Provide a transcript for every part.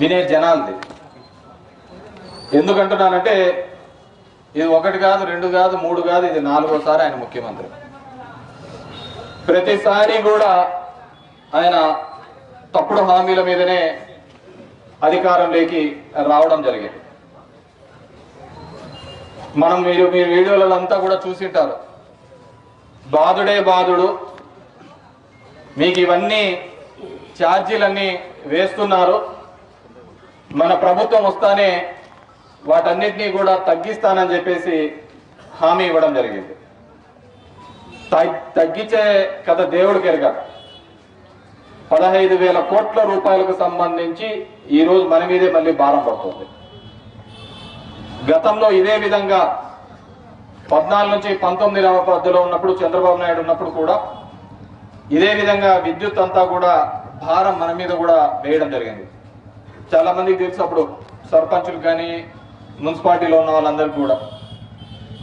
వినే జనాలది ఎందుకంటున్నానంటే ఇది ఒకటి కాదు రెండు కాదు మూడు కాదు ఇది నాలుగోసారి ఆయన ముఖ్యమంత్రి. ప్రతిసారి కూడా ఆయన తప్పుడు హామీల మీదనే అధికారంలోకి రావడం జరిగింది. మనం మీరు మీ వీడియోలలో అంతా కూడా చూసింటారు. బాధుడే బాధుడు మీకు ఇవన్నీ ఛార్జీలన్నీ వేస్తున్నారు. మన ప్రభుత్వం వస్తానే వాటన్నిటినీ కూడా తగ్గిస్తానని చెప్పేసి హామీ ఇవ్వడం జరిగింది. తగ్గించే కథ దేవుడికి ఎరగ. పదహైదు వేల కోట్ల రూపాయలకు సంబంధించి ఈరోజు మన మీదే మళ్ళీ భారం పడుతుంది. గతంలో ఇదే విధంగా పద్నాలుగు నుంచి పంతొమ్మిది మధ్యలో ఉన్నప్పుడు చంద్రబాబు నాయుడు ఉన్నప్పుడు కూడా ఇదే విధంగా విద్యుత్ అంతా కూడా భారం మన మీద కూడా వేయడం జరిగింది. చాలా మందికి తెలుసు అప్పుడు సర్పంచులు కానీ మున్సిపాలిటీలో ఉన్న వాళ్ళందరికీ కూడా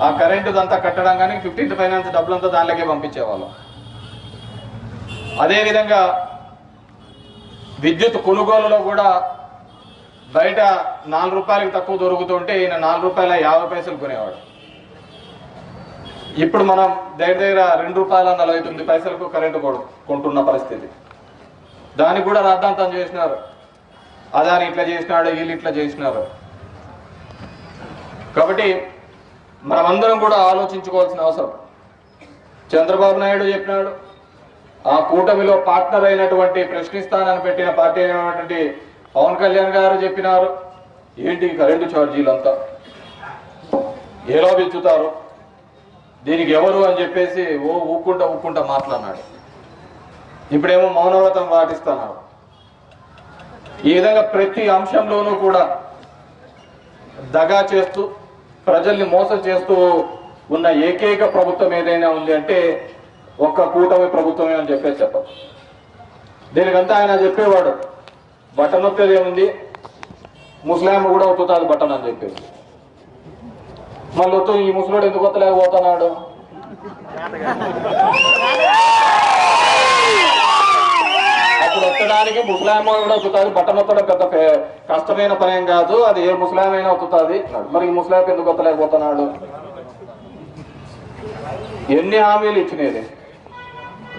ఆ కరెంటుదంతా కట్టడం కానీ ఫిఫ్టీన్త్ ఫైనాన్స్ డబ్బులంతా దానిలోకే పంపించేవాళ్ళం. అదేవిధంగా విద్యుత్ కొనుగోలులో కూడా బయట నాలుగు రూపాయలకు తక్కువ దొరుకుతుంటే ఈయన నాలుగు రూపాయల యాభై పైసలు కొనేవాడు. ఇప్పుడు మనం దగ్గర దగ్గర రెండు రూపాయల నలభై తొమ్మిది పైసలకు కరెంటు కొంటున్న పరిస్థితి. దానికి కూడా రాద్ధాంతం చేసినారు. అదాని ఇట్లా చేసినాడు వీళ్ళు ఇట్లా చేసినారు. కాబట్టి మనమందరం కూడా ఆలోచించుకోవాల్సిన అవసరం. చంద్రబాబు నాయుడు చెప్పినాడు ఆ కూటమిలో పార్ట్నర్ అయినటువంటి ప్రశ్నిస్తానని పెట్టిన పార్టీ అయినటువంటి పవన్ కళ్యాణ్ గారు చెప్పినారు. ఏంటి కరెంటు ఛార్జీలంతా? ఎలా పెంచుతారు దీనికి ఎవరు అని చెప్పేసి ఓ ఊక్కుంటా ఊక్కుంటా మాట్లాడినాడు. ఇప్పుడేమో మౌనవ్రతం పాటిస్తున్నారు. ఈ విధంగా ప్రతి అంశంలోనూ కూడా దగా చేస్తూ ప్రజల్ని మోసం చేస్తూ ఉన్న ఏకైక ప్రభుత్వం ఏదైనా ఉంది అంటే ఒక్క కూటమి ప్రభుత్వమే అని చెప్పేసి చెప్పచ్చు దీనికంతా ఆయన చెప్పేవాడు బటన్ నొప్పేది ఏముంది? ముస్లాం కూడా ఒత్తుతాది బటన్ అని చెప్పేసి. మళ్ళీ ఈ ముసలోడు ఎందుకు వత్తలేకపోతున్నాడు అప్పుడు ఒత్తడానికి ముస్లాం కూడా ఒత్తుతుంది బట్టలు ఒత్తడం పెద్ద కష్టమైన పని ఏం కాదు. అది ఏ ముస్లాం అయినా ఒత్తుతాది. మరి ఈ ముస్లాం ఎందుకు ఒత్తలేకపోతున్నాడు? ఎన్ని హామీలు ఇచ్చినది?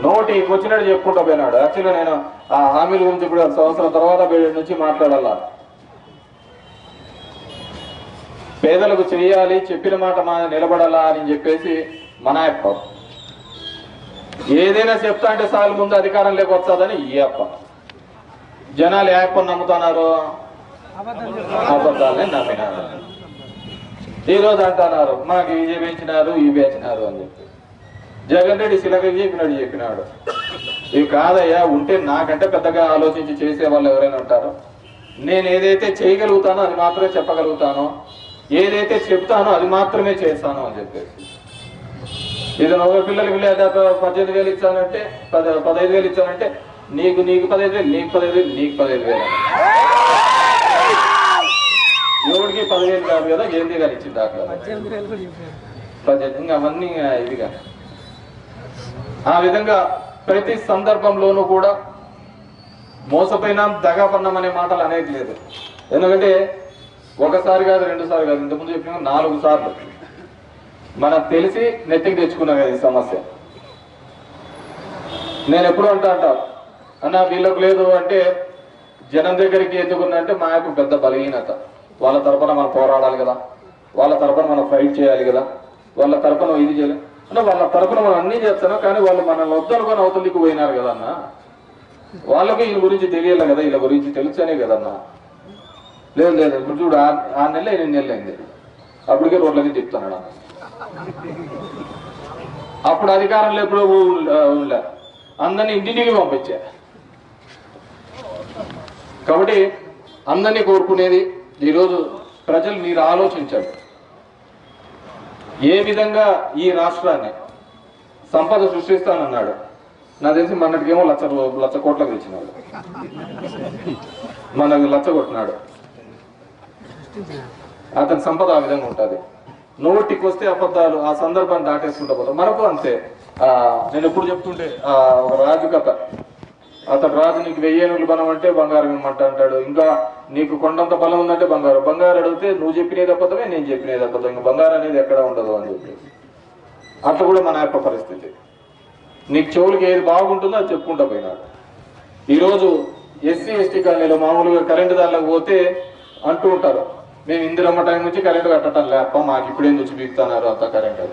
నోటి వచ్చినట్టు చెప్పుకుంటూ పోయినాడు. యాక్చువల్గా నేను ఆ హామీల గురించి ఇప్పుడు సంవత్సరం తర్వాత నుంచి మాట్లాడాలా? పేదలకు చేయాలి చెప్పిన మాట మా నిలబడాలా అని చెప్పేసి మన ఏదైనా చెప్తా అంటే సార్లు ముందు అధికారం లేకొస్తుందని ఈ అప్ప. జనాలు ఏ అప్పని నమ్ముతున్నారు అబద్ధాలని నమ్మినారు. ఈ రోజు అంటున్నారు మాకు ఇవి పెంచినారు ఇవి పెంచినారు అని చెప్పి. జగన్ రెడ్డి శిలక చెప్పినాడు చెప్పినాడు. ఇవి కాదయ్యా ఉంటే నాకంటే పెద్దగా ఆలోచించి చేసే వాళ్ళు ఎవరైనా ఉంటారు. నేను ఏదైతే చేయగలుగుతానో అది మాత్రమే చెప్పగలుగుతాను ఏదైతే చెప్తానో అది మాత్రమే చేస్తాను అని చెప్పేసి. ఇది ఒక పిల్లలకి లేదా పద్దెనిమిది వేలు ఇచ్చానంటే పద పదహైదు వేలు ఇచ్చానంటే నీకు నీకు పదహైదు వేలు నీకు పదహైదు వేలు నీకు పదహైదు వేలు. ఎవరికి పదివేలు కాదు కదా జయంతి గారు ఇచ్చింది దాఖలా పద్దెనిమిది ఇంకా అవన్నీ ఇవిగా ఆ విధంగా ప్రతి సందర్భంలోనూ కూడా మోసపోయినాం దగాపన్నాం అనే మాటలు అనేది లేదు. ఎందుకంటే ఒకసారి కాదు రెండు సార్లు కాదు ఇంతకుముందు చెప్పిన నాలుగు సార్లు. మనకు తెలిసి నెత్తికి తెచ్చుకున్నాం కదా ఈ సమస్య. నేను ఎప్పుడు అంటా అంటా అన్న వీళ్ళకు లేదు అంటే జనం దగ్గరికి ఎత్తుకున్న అంటే మా యొక్క పెద్ద బలహీనత. వాళ్ళ తరపున మనం పోరాడాలి కదా. వాళ్ళ తరపున మనం ఫైట్ చేయాలి కదా. వాళ్ళ తరపున ఇది చేయాలి. అంటే వాళ్ళ తరపున మనం అన్ని చేస్తాను కానీ వాళ్ళు మనల్ని వద్దనుకొని అవతలికి పోయినారు కదా అన్న. వాళ్ళకి వీళ్ళ గురించి తెలియాలి కదా వీళ్ళ గురించి తెలుసనే కదన్నా లేదు లేదు ఇప్పుడు చూడు ఆరు ఆరు నెలలు ఎనిమిది నెలలు అయింది. అప్పటికే రోడ్లకి చెప్తున్నాడు అన్న. అప్పుడు అధికారంలో ఎప్పుడు ఉండలే అందరినీ ఇంటింటికి పంపించా. కాబట్టి అందరినీ కోరుకునేది ఈరోజు ప్రజలు మీరు ఆలోచించండి. ఏ విధంగా ఈ రాష్ట్రాన్ని సంపద సృష్టిస్తానన్నాడు. నాకు తెలిసి మన్నటికేమో లచ్చ లచ్చ కోట్లకు తెచ్చినాడు. మనకు లచ్చ కొట్టినాడు అతని సంపద ఆ విధంగా ఉంటుంది. నోటికి వస్తే అబద్ధాలు ఆ సందర్భాన్ని దాటేసుకుంటా పోతాం. మనకు అంతే. ఆ, నేను ఎప్పుడు చెప్తుంటే ఆ, ఒక రాజు కథ. అతను రాజు నీకు వెయ్యేనుగులు బలం అంటే బంగారం ఇమ్మంట అంటాడు. ఇంకా నీకు కొండంత బలం ఉందంటే బంగారం. బంగారం అడిగితే నువ్వు చెప్పినది అబద్ధమే నేను చెప్పినది అబద్ధం. ఇంకా బంగారం అనేది ఎక్కడ ఉండదు అని చెప్పేసి. అట్లా కూడా మన యొక్క పరిస్థితి. నీకు చెవులకి ఏది బాగుంటుందో అది చెప్పుకుంటా పోయినాడు ఈరోజు ఎస్సీ ఎస్టీ కాలనీలో మామూలుగా కరెంటు దానిలోకి పోతే అంటూ ఉంటారు. మేము ఇందిరమ్మ టైం నుంచి కరెంటు కట్టడం లేప మాకు ఇప్పుడేం నుంచి పీకుతున్నారు అంత కరెంట్.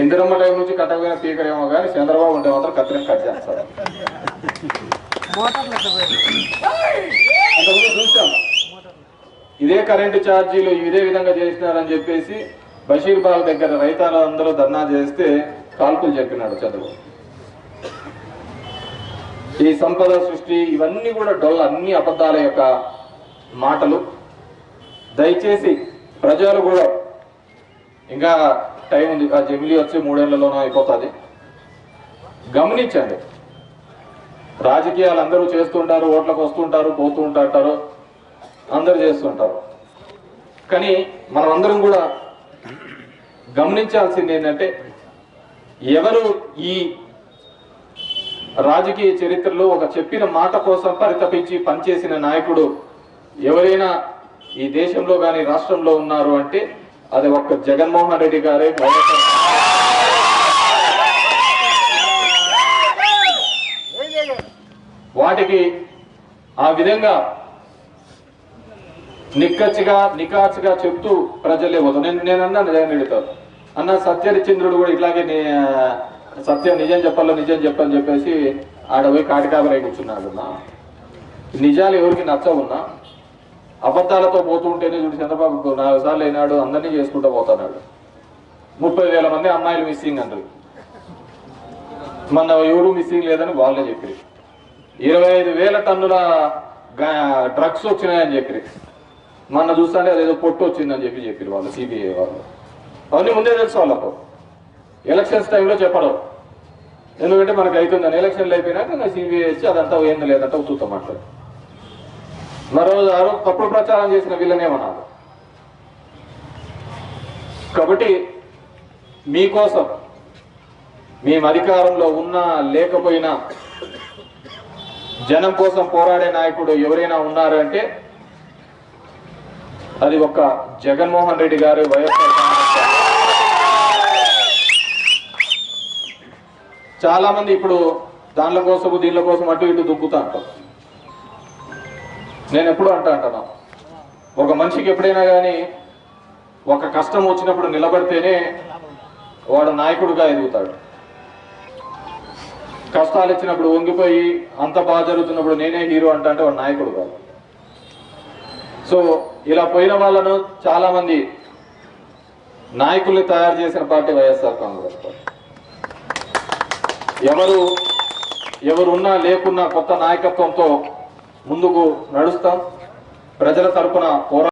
ఇందిరమ్మ టైం నుంచి కట్టకపోయిన పీకరేమో కానీ చంద్రబాబు ఉంటే మాత్రం కత్తిరం కట్ చేస్తారు. అంతకుముందు చూసాం. ఇదే కరెంటు ఛార్జీలు ఇదే విధంగా చేసినారని చెప్పేసి బషీర్ బాగ్ దగ్గర రైతాలు అందరూ ధర్నా చేస్తే కాల్పులు చెప్పినాడు చంద్రబాబు. ఈ సంపద సృష్టి ఇవన్నీ కూడా డొల్ల అన్ని అబద్ధాల యొక్క మాటలు. దయచేసి ప్రజలు కూడా ఇంకా టైం ఉంది. ఆ జమిలీ వచ్చి మూడేళ్ళలోనూ అయిపోతుంది. గమనించండి. రాజకీయాలు అందరూ చేస్తుంటారు ఓట్లకు వస్తుంటారు పోతూ ఉంటారు అందరూ చేస్తుంటారు. కానీ మనమందరం కూడా గమనించాల్సింది ఏంటంటే ఎవరు ఈ రాజకీయ చరిత్రలో ఒక చెప్పిన మాట కోసం పరితపించి పనిచేసిన నాయకుడు ఎవరైనా ఈ దేశంలో కానీ రాష్ట్రంలో ఉన్నారు అంటే అది ఒక్క జగన్మోహన్ రెడ్డి గారే వాటికి ఆ విధంగా నిక్కచ్చిగా నికాచిగా చెప్తూ ప్రజలే పోతాం నేను నేనన్నా నిజంగా అడుగుతాను అన్న సత్యరిచంద్రుడు కూడా ఇట్లాగే నే- సత్యం నిజం చెప్పాలో నిజం చెప్పని చెప్పేసి ఆడ పోయి కాటికాబరై కూర్చున్నాడు నా నిజాలు ఎవరికి నచ్చవున్నా అబద్ధాలతో పోతుంటేనే చూడు చంద్రబాబు నాలుగు సార్లు అయినాడు అందరినీ చేసుకుంటూ పోతున్నాడు. ముప్పై వేల మంది అమ్మాయిలు మిస్సింగ్ అంటారు మన ఎవరు మిస్సింగ్ లేదని వాళ్ళే చెప్పి ఇరవై ఐదు వేల టన్నుల డ్రగ్స్ వచ్చినాయని చెప్పి మొన్న చూస్తుంటే అదేదో పొట్టు వచ్చిందని చెప్పి చెప్పారు వాళ్ళు సిబిఐ వాళ్ళు. అవన్నీ ముందే తెలుసు వాళ్ళకు. ఎలక్షన్స్ టైంలో చెప్పడం. ఎందుకంటే మనకు అవుతుందని ఎలక్షన్లు అయిపోయినాక సిబిఐ వచ్చి అదంతా ఏంది లేదంటే ఉత్తుతాం మాట్లాడు మరో తప్పుడు ప్రచారం చేసిన వీళ్ళనేమన్నారు కాబట్టి మీకోసం మేము అధికారంలో ఉన్నా లేకపోయినా జనం కోసం పోరాడే నాయకుడు ఎవరైనా ఉన్నారంటే అది ఒక జగన్మోహన్ రెడ్డి గారు వైఎస్ఆర్ చాలా మంది ఇప్పుడు దానిల కోసము దీనిల కోసం అటు ఇటు దుక్కుతా నేను ఎప్పుడు అంటా అంటాను. ఒక మనిషికి ఎప్పుడైనా కానీ ఒక కష్టం వచ్చినప్పుడు నిలబడితేనే వాడు నాయకుడుగా ఎదుగుతాడు. కష్టాలు ఇచ్చినప్పుడు వంగిపోయి అంత బాగా జరుగుతున్నప్పుడు నేనే హీరో అంటా అంటే వాడు నాయకుడు కాదు. సో ఇలా పోయిన వాళ్ళను చాలా మంది నాయకుల్ని తయారు చేసిన పార్టీ వైఎస్ఆర్ కాంగ్రెస్ పార్టీ. ఎవరు ఎవరున్నా లేకున్నా కొత్త నాయకత్వంతో ముందుకు నడుస్తాం. ప్రజల తరపున పోరా